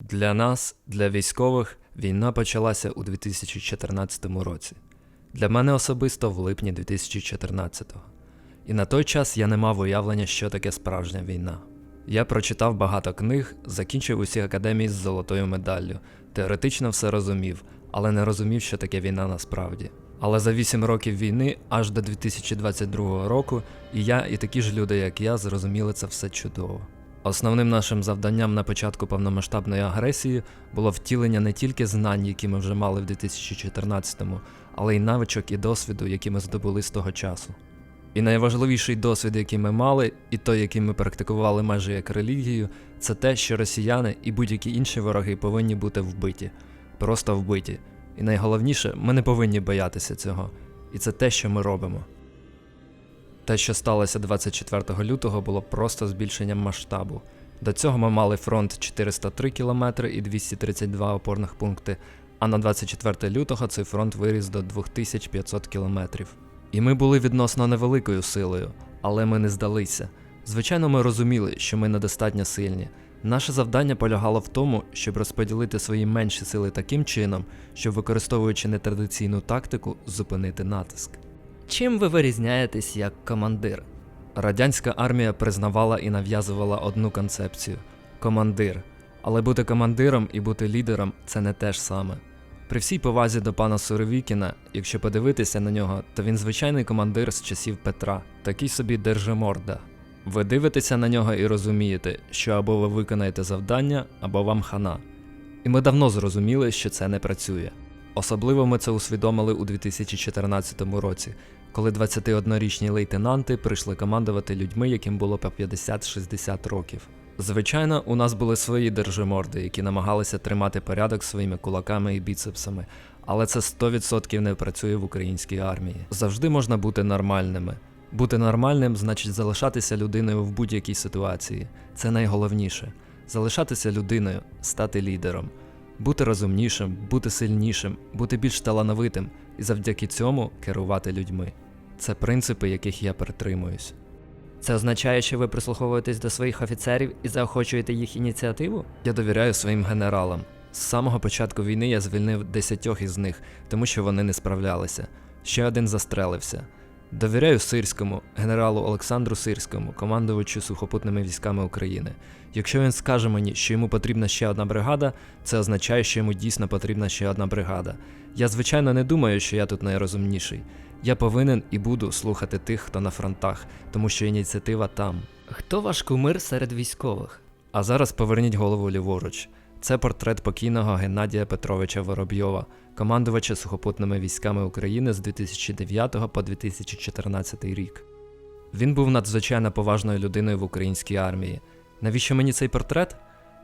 Для нас, для військових, війна почалася у 2014 році. Для мене особисто в липні 2014-го. І на той час я не мав уявлення, що таке справжня війна. Я прочитав багато книг, закінчив усі академії з золотою медаллю, теоретично все розумів, але не розумів, що таке війна насправді. Але за 8 років війни, аж до 2022 року, і я, і такі ж люди, як я, зрозуміли це все чудово. Основним нашим завданням на початку повномасштабної агресії було втілення не тільки знань, які ми вже мали в 2014-му, але й навичок і досвіду, які ми здобули з того часу. І найважливіший досвід, який ми мали, і той, який ми практикували майже як релігію, це те, що росіяни і будь-які інші вороги повинні бути вбиті, просто вбиті. І найголовніше, ми не повинні боятися цього. І це те, що ми робимо. Те, що сталося 24 лютого, було просто збільшенням масштабу. До цього ми мали фронт 403 км і 232 опорних пункти, а на 24 лютого цей фронт виріс до 2500 км. І ми були відносно невеликою силою, але ми не здалися. Звичайно, ми розуміли, що ми недостатньо сильні. Наше завдання полягало в тому, щоб розподілити свої менші сили таким чином, щоб використовуючи нетрадиційну тактику, зупинити натиск. Чим ви вирізняєтесь як командир? Радянська армія признавала і нав'язувала одну концепцію командир. Але бути командиром і бути лідером це не те ж саме. При всій повазі до пана Суровікіна, якщо подивитися на нього, то він звичайний командир з часів Петра, такий собі держиморда. Ви дивитеся на нього і розумієте, що або ви виконаєте завдання, або вам хана. І ми давно зрозуміли, що це не працює. Особливо ми це усвідомили у 2014 році, коли 21-річні лейтенанти прийшли командувати людьми, яким було по 50-60 років. Звичайно, у нас були свої держиморди, які намагалися тримати порядок своїми кулаками і біцепсами, але це 100% не працює в українській армії. Завжди можна бути нормальними. Бути нормальним значить залишатися людиною в будь-якій ситуації. Це найголовніше. Залишатися людиною, стати лідером, бути розумнішим, бути сильнішим, бути більш талановитим і завдяки цьому керувати людьми. Це принципи, яких я притримуюсь. Це означає, що ви прислуховуєтесь до своїх офіцерів і заохочуєте їх ініціативу? Я довіряю своїм генералам. З самого початку війни я звільнив десятьох із них, тому що вони не справлялися. Ще один застрелився. Довіряю Сирському, генералу Олександру Сирському, командувачу сухопутними військами України. Якщо він скаже мені, що йому потрібна ще одна бригада, це означає, що йому дійсно потрібна ще одна бригада. Я, звичайно, не думаю, що я тут найрозумніший. Я повинен і буду слухати тих, хто на фронтах, тому що ініціатива там. Хто ваш кумир серед військових? А зараз поверніть голову ліворуч. Це портрет покійного Геннадія Петровича Воробйова, командувача сухопутними військами України з 2009 по 2014 рік. Він був надзвичайно поважною людиною в українській армії. Навіщо мені цей портрет?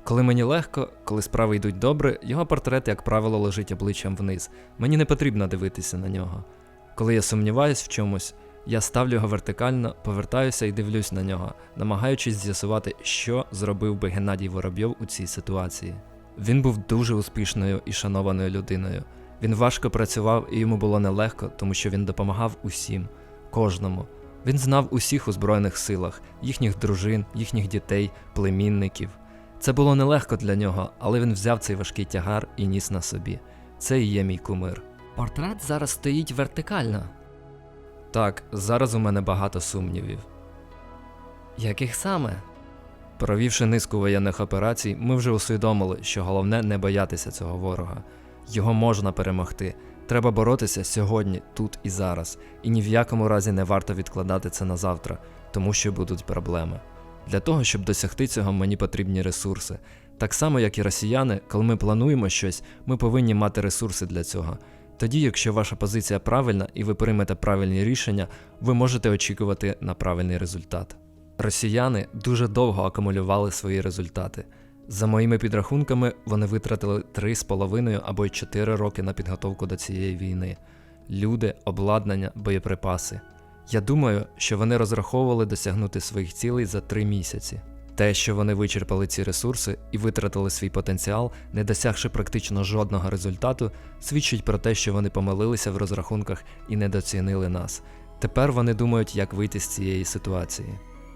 Коли мені легко, коли справи йдуть добре, його портрет, як правило, лежить обличчям вниз. Мені не потрібно дивитися на нього. Коли я сумніваюсь в чомусь, я ставлю його вертикально, повертаюся і дивлюсь на нього, намагаючись з'ясувати, що зробив би Геннадій Воробйов у цій ситуації. Він був дуже успішною і шанованою людиною. Він важко працював і йому було нелегко, тому що він допомагав усім, кожному. Він знав усіх у Збройних силах, їхніх дружин, їхніх дітей, племінників. Це було нелегко для нього, але він взяв цей важкий тягар і ніс на собі. Це і є мій кумир. Портрет зараз стоїть вертикально. Так, зараз у мене багато сумнівів. Яких саме? Провівши низку воєнних операцій, ми вже усвідомили, що головне не боятися цього ворога. Його можна перемогти. Треба боротися сьогодні, тут і зараз, і ні в якому разі не варто відкладати це на завтра, тому що будуть проблеми. Для того, щоб досягти цього, мені потрібні ресурси. Так само, як і росіяни, коли ми плануємо щось, ми повинні мати ресурси для цього. Тоді, якщо ваша позиція правильна і ви приймете правильні рішення, ви можете очікувати на правильний результат. Росіяни дуже довго акумулювали свої результати. За моїми підрахунками, вони витратили 3,5 або й 4 роки на підготовку до цієї війни: люди, обладнання, боєприпаси. Я думаю, що вони розраховували досягнути своїх цілей за 3 місяці. Те, що вони вичерпали ці ресурси і витратили свій потенціал, не досягши практично жодного результату, свідчить про те, що вони помилилися в розрахунках і недоцінили нас. Тепер вони думають, як вийти з цієї ситуації.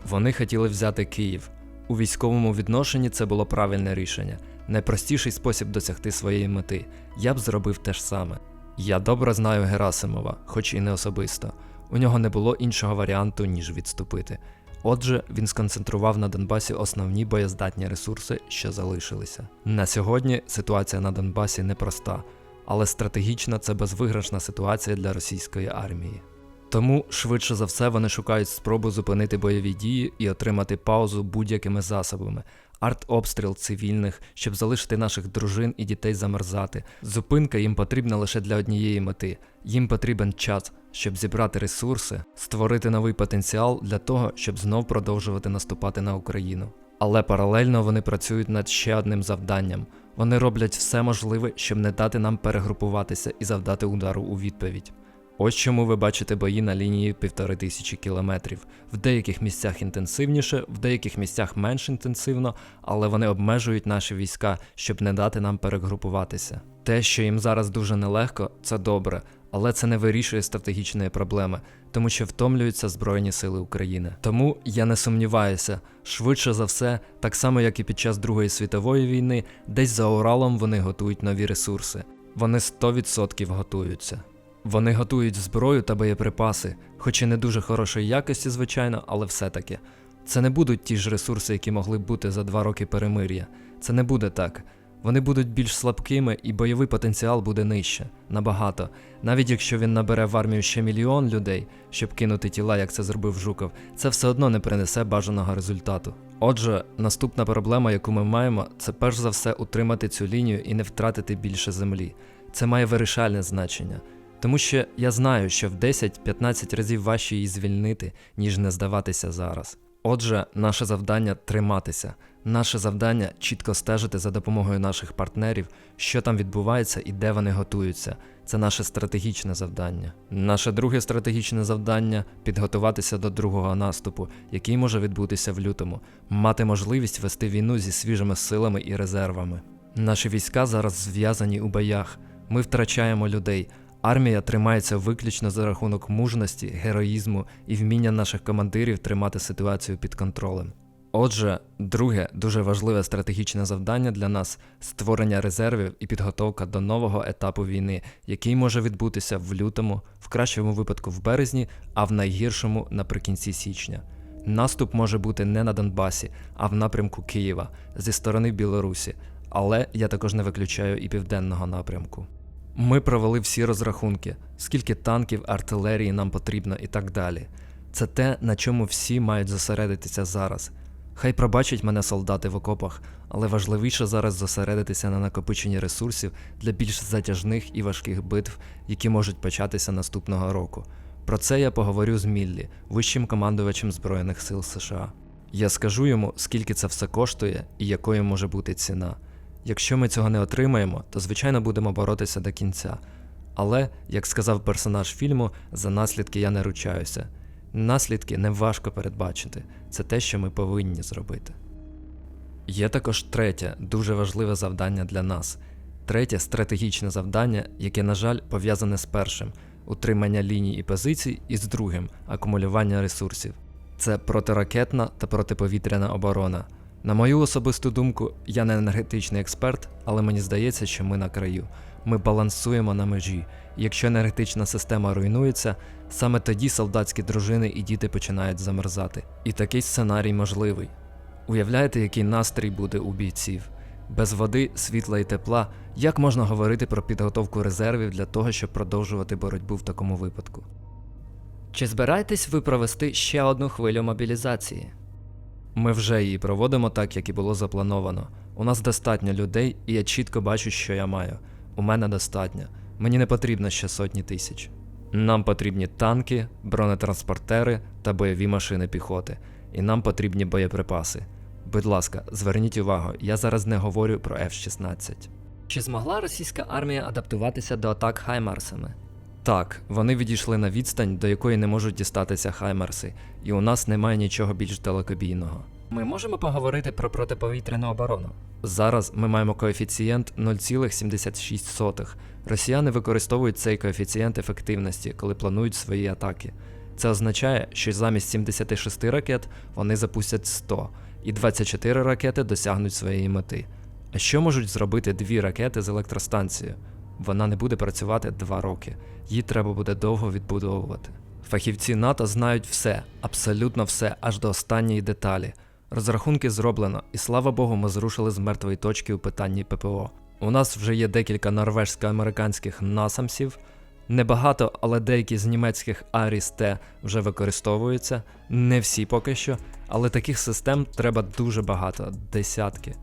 Вони хотіли взяти Київ, У військовому відношенні це було правильне рішення, найпростіший спосіб досягти своєї мети. Я б зробив те ж саме. Я добре знаю Герасимова, хоч і не особисто. У нього не було іншого варіанту, ніж відступити. Отже, він сконцентрував на Донбасі основні боєздатні ресурси, що залишилися. На сьогодні ситуація на Донбасі непроста, але стратегічна це безвиграшна ситуація для російської армії. Тому швидше за все вони шукають спробу зупинити бойові дії і отримати паузу будь-якими засобами. Артобстріл цивільних, щоб залишити наших дружин і дітей замерзати. Зупинка їм потрібна лише для однієї мети. Їм потрібен час, щоб зібрати ресурси, створити новий потенціал для того, щоб знов продовжувати наступати на Україну. Але паралельно вони працюють над ще одним завданням. Вони роблять все можливе, щоб не дати нам перегрупуватися і завдати удару у відповідь. Ось чому ви бачите бої на лінії півтори тисячі кілометрів. В деяких місцях інтенсивніше, в деяких місцях менш інтенсивно, але вони обмежують наші війська, щоб не дати нам перегрупуватися. Те, що їм зараз дуже нелегко, це добре, але це не вирішує стратегічної проблеми, тому що втомлюються Збройні Сили України. Тому я не сумніваюся, швидше за все, так само як і під час Другої світової війни, десь за Уралом вони готують нові ресурси. Вони 100% готуються. Вони готують зброю та боєприпаси, хоч і не дуже хорошої якості, звичайно, але все-таки. Це не будуть ті ж ресурси, які могли б бути за два роки перемир'я. Це не буде так. Вони будуть більш слабкими і бойовий потенціал буде нижче, набагато. Навіть якщо він набере в армію ще мільйон людей, щоб кинути тіла, як це зробив Жуков, це все одно не принесе бажаного результату. Отже, наступна проблема, яку ми маємо, це перш за все утримати цю лінію і не втратити більше землі. Це має вирішальне значення. Тому що я знаю, що в 10-15 разів важче її звільнити, ніж не здаватися зараз. Отже, наше завдання триматися. Наше завдання чітко стежити за допомогою наших партнерів, що там відбувається і де вони готуються. Це наше стратегічне завдання. Наше друге стратегічне завдання підготуватися до другого наступу, який може відбутися в лютому, мати можливість вести війну зі свіжими силами і резервами. Наші війська зараз зв'язані у боях. Ми втрачаємо людей. Армія тримається виключно за рахунок мужності, героїзму і вміння наших командирів тримати ситуацію під контролем. Отже, друге дуже важливе стратегічне завдання для нас створення резервів і підготовка до нового етапу війни, який може відбутися в лютому, в кращому випадку в березні, а в найгіршому наприкінці січня. Наступ може бути не на Донбасі, а в напрямку Києва зі сторони Білорусі, але я також не виключаю і південного напрямку. Ми провели всі розрахунки, скільки танків, артилерії нам потрібно і так далі. Це те, на чому всі мають зосередитися зараз. Хай пробачать мене солдати в окопах, але важливіше зараз зосередитися на накопиченні ресурсів для більш затяжних і важких битв, які можуть початися наступного року. Про це я поговорю з Міллі, вищим командувачем Збройних сил США. Я скажу йому, скільки це все коштує і якою може бути ціна. Якщо ми цього не отримаємо, то звичайно будемо боротися до кінця. Але, як сказав персонаж фільму, за наслідки я не ручаюся. Наслідки не важко передбачити, це те, що ми повинні зробити. Є також третє, дуже важливе завдання для нас. Третє стратегічне завдання, яке, на жаль, пов'язане з першим утримання ліній і позицій, і з другим акумулювання ресурсів. Це протиракетна та протиповітряна оборона. На мою особисту думку, я не енергетичний експерт, але мені здається, що ми на краю. Ми балансуємо на межі. Якщо енергетична система руйнується, саме тоді солдатські дружини і діти починають замерзати. І такий сценарій можливий. Уявляєте, який настрій буде у бійців? Без води, світла і тепла, як можна говорити про підготовку резервів для того, щоб продовжувати боротьбу в такому випадку? Чи збираєтесь ви провести ще одну хвилю мобілізації? Ми вже її проводимо так, як і було заплановано. У нас достатньо людей, і я чітко бачу, що я маю. У мене достатньо. Мені не потрібно ще сотні тисяч. Нам потрібні танки, бронетранспортери та бойові машини піхоти, і нам потрібні боєприпаси. Будь ласка, зверніть увагу, я зараз не говорю про F-16. Чи змогла російська армія адаптуватися до атак хаймарсами? Так, вони відійшли на відстань, до якої не можуть дістатися хаймерси, і у нас немає нічого більш далекобійного. Ми можемо поговорити про протиповітряну оборону. Зараз ми маємо коефіцієнт 0,76. Росіяни використовують цей коефіцієнт ефективності, коли планують свої атаки. Це означає, що замість 76 ракет вони запустять 100. і 24 ракети досягнуть своєї мети. А що можуть зробити дві ракети з електростанцією? Вона не буде працювати два роки, її треба буде довго відбудовувати. Фахівці НАТО знають все, абсолютно все, аж до останньої деталі. Розрахунки зроблено, і слава Богу, ми зрушили з мертвої точки у питанні ППО. У нас вже є декілька норвежсько-американських насамсів. Небагато, але деякі з німецьких Аріс Т вже використовуються. Не всі поки що, але таких систем треба дуже багато, десятки.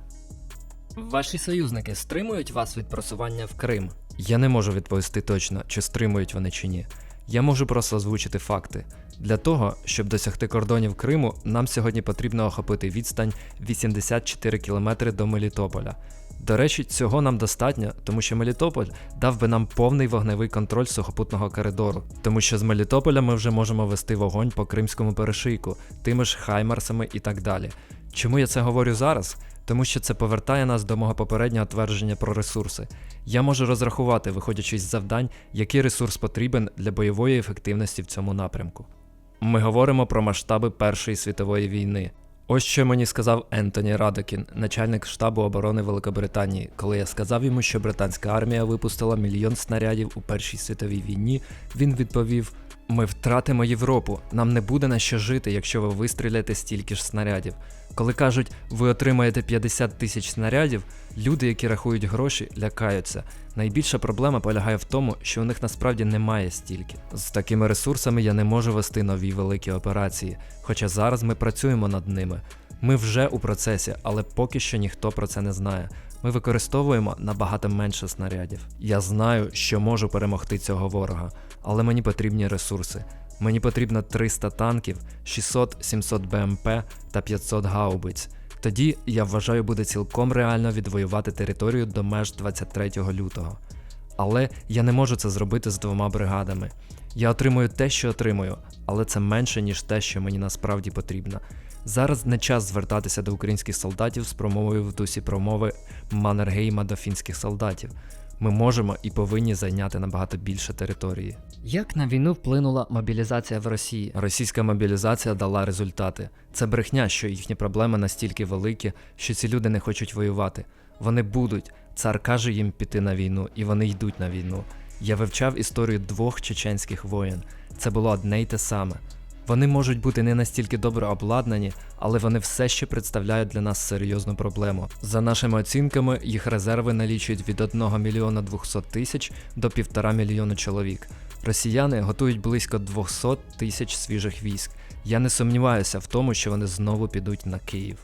Ваші союзники стримують вас від просування в Крим. Я не можу відповісти точно, чи стримують вони чи ні. Я можу просто озвучити факти. Для того, щоб досягти кордонів Криму, нам сьогодні потрібно охопити відстань 84 км до Мелітополя. До речі, цього нам достатньо, тому що Мелітополь дав би нам повний вогневий контроль сухопутного коридору, тому що з Мелітополя ми вже можемо вести вогонь по кримському перешийку, тими ж хаймарсами і так далі. Чому я це говорю зараз? Тому що це повертає нас до мого попереднього твердження про ресурси. Я можу розрахувати, виходячи з завдань, який ресурс потрібен для бойової ефективності в цьому напрямку. Ми говоримо про масштаби Першої світової війни. Ось що мені сказав Ентоні Радокін, начальник штабу оборони Великобританії, коли я сказав йому, що британська армія випустила мільйон снарядів у Першій світовій війні. Він відповів: Ми втратимо Європу, нам не буде на що жити, якщо ви вистріляєте стільки ж снарядів. Коли кажуть, ви отримаєте 50 тисяч снарядів, люди, які рахують гроші, лякаються. Найбільша проблема полягає в тому, що у них насправді немає стільки. З такими ресурсами я не можу вести нові великі операції, хоча зараз ми працюємо над ними. Ми вже у процесі, але поки що ніхто про це не знає. Ми використовуємо набагато менше снарядів. Я знаю, що можу перемогти цього ворога, але мені потрібні ресурси. Мені потрібно 300 танків, 600-700 БМП та 500 гаубиць. Тоді я вважаю, буде цілком реально відвоювати територію до меж 23 лютого. Але я не можу це зробити з двома бригадами. Я отримую те, що отримую, але це менше, ніж те, що мені насправді потрібно. Зараз не час звертатися до українських солдатів з промовою в дусі промови Маннергейма до фінських солдатів. Ми можемо і повинні зайняти набагато більше території. Як на війну вплинула мобілізація в Росії? Російська мобілізація дала результати. Це брехня, що їхні проблеми настільки великі, що ці люди не хочуть воювати. Вони будуть. Цар каже їм піти на війну, і вони йдуть на війну. Я вивчав історію двох чеченських воєн. Це було одне й те саме. Вони можуть бути не настільки добре обладнані, але вони все ще представляють для нас серйозну проблему. За нашими оцінками, їх резерви налічують від 1 мільйона 200 тисяч до 1,5 мільйона чоловік. Росіяни готують близько 200 тисяч свіжих військ. Я не сумніваюся в тому, що вони знову підуть на Київ.